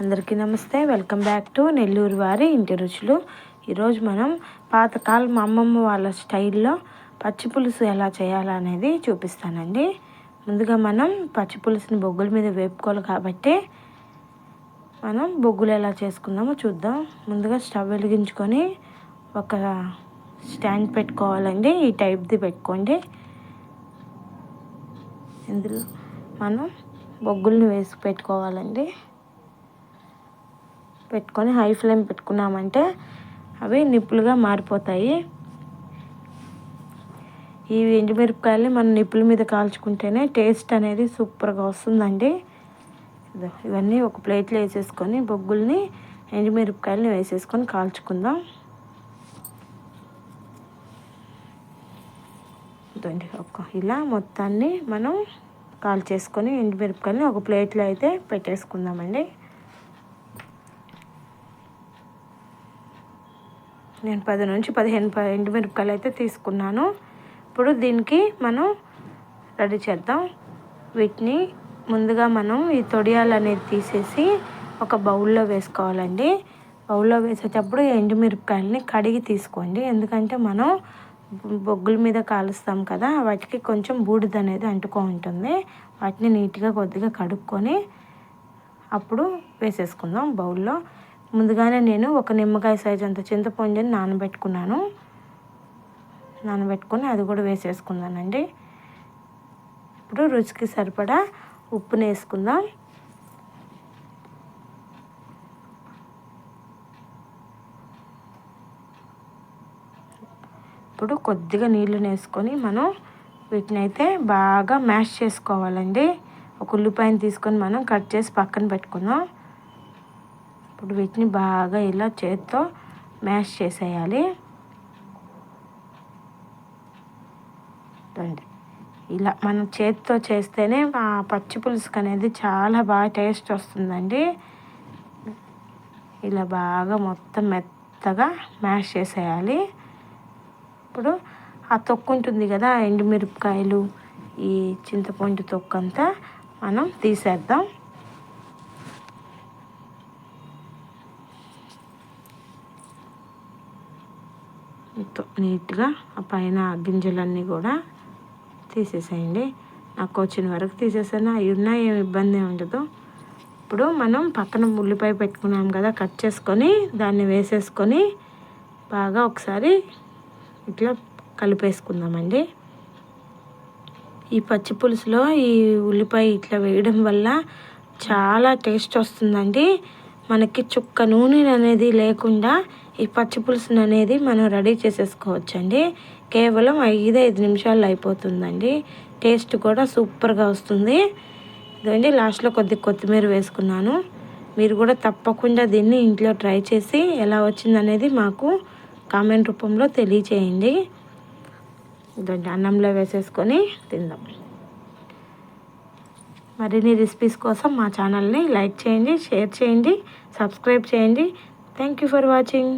అందరికీ నమస్తే. Welcome back to Nellore వారి ఇంటి రుచులు. ఈరోజు మనం పాతకాలం అమ్మమ్మ వాళ్ళ స్టైల్లో పచ్చి పులుసు ఎలా చేయాలనేది చూపిస్తానండి. ముందుగా మనం పచ్చి పులుసుని బొగ్గుల మీద వేపుకోవాలి కాబట్టి మనం బొగ్గులు ఎలా చేసుకుందామో చూద్దాం. ముందుగా స్టవ్ వెలిగించుకొని ఒక స్టాండ్ పెట్టుకోవాలండి. ఈ టైప్ది పెట్టుకోండి. ఇందులో మనం బొగ్గుల్ని వేసి పెట్టుకోవాలండి. పెట్టుకొని హై ఫ్లేమ్ పెట్టుకున్నామంటే అవి నిప్పులుగా మారిపోతాయి. ఈ ఎండుమిరపకాయలు మనం నిప్పుల మీద కాల్చుకుంటేనే టేస్ట్ అనేది సూపర్గా వస్తుందండి. ఇవన్నీ ఒక ప్లేట్లో వేసేసుకొని బొగ్గుల్ని ఎండుమిరపకాయలని వేసేసుకొని కాల్చుకుందాం. ఇదండి ఒక ఇలా మొత్తాన్ని మనం కాల్చేసుకొని ఎండుమిరపకాయలని ఒక ప్లేట్లో అయితే పెట్టేసుకుందామండి. నేను పది నుంచి పదిహేను ఎండుమిరపకాయలు అయితే తీసుకున్నాను. ఇప్పుడు దీనికి మనం రెడీ చేద్దాం. వీటిని ముందుగా మనం ఈ తొడియాలు అనేది తీసేసి ఒక బౌల్లో వేసుకోవాలండి. బౌల్లో వేసేటప్పుడు ఎండుమిరపకాయలని కడిగి తీసుకోండి. ఎందుకంటే మనం బొగ్గుల మీద కాలుస్తాం కదా వాటికి కొంచెం బూడిద అనేది అంటుకో ఉంటుంది. వాటిని నీట్గా కొద్దిగా కడుక్కొని అప్పుడు వేసేసుకుందాం బౌల్లో. ముందుగానే నేను ఒక నిమ్మకాయ సైజ్ అంత చింతపండుని నానబెట్టుకున్నాను. నానబెట్టుకొని అది కూడా వేసేసుకుందానండి. ఇప్పుడు రుచికి సరిపడా ఉప్పుని వేసుకుందాం. ఇప్పుడు కొద్దిగా నీళ్ళు వేసుకొని మనం వీటిని అయితే బాగా మ్యాష్ చేసుకోవాలండి. ఒక ఉల్లిపాయని తీసుకొని మనం కట్ చేసి పక్కన పెట్టుకుందాం. ఇప్పుడు వీటిని బాగా ఇలా చేత్తో మ్యాష్ చేసేయాలి. ఇలా మనం చేతితో చేస్తేనే ఆ పచ్చి పులుసుకు అనేది చాలా బాగా టేస్ట్ వస్తుందండి. ఇలా బాగా మొత్తం మెత్తగా మ్యాష్ చేసేయాలి. ఇప్పుడు ఆ తొక్కు ఉంటుంది కదా ఎండుమిరపకాయలు ఈ చింతపండు తొక్కు అంతా మనం తీసేద్దాం. నీట్గా ఆ పైన గింజలన్నీ కూడా తీసేసేయండి. నాకు వచ్చిన వరకు తీసేసాను? అవి ఉన్నా ఏం ఇబ్బంది ఉండదు. ఇప్పుడు మనం పక్కన ఉల్లిపాయ పెట్టుకున్నాం కదా కట్ చేసుకొని దాన్ని వేసేసుకొని బాగా ఒకసారి ఇట్లా కలిపేసుకుందామండి. ఈ పచ్చి పులుసులో ఈ ఉల్లిపాయ ఇట్లా వేయడం వల్ల చాలా టేస్ట్ వస్తుందండి. మనకి చుక్క నూనె అనేది లేకుండా ఈ పచ్చి పులుసుని అనేది మనం రెడీ చేసేసుకోవచ్చండి. కేవలం ఐదు ఐదు నిమిషాల్లో అయిపోతుందండి. టేస్ట్ కూడా సూపర్గా వస్తుంది. ఇదండి లాస్ట్లో కొద్ది కొత్తిమీర వేసుకున్నాను. మీరు కూడా తప్పకుండా దీన్ని ఇంట్లో ట్రై చేసి ఎలా వచ్చిందనేది మాకు కామెంట్ రూపంలో తెలియచేయండి. ఇదండి అన్నంలో వేసేసుకొని తిందాం. మరిన్ని రెసిపీస్ కోసం మా ఛానల్ని లైక్ చేయండి షేర్ చేయండి సబ్స్క్రైబ్ చేయండి. Thank you for watching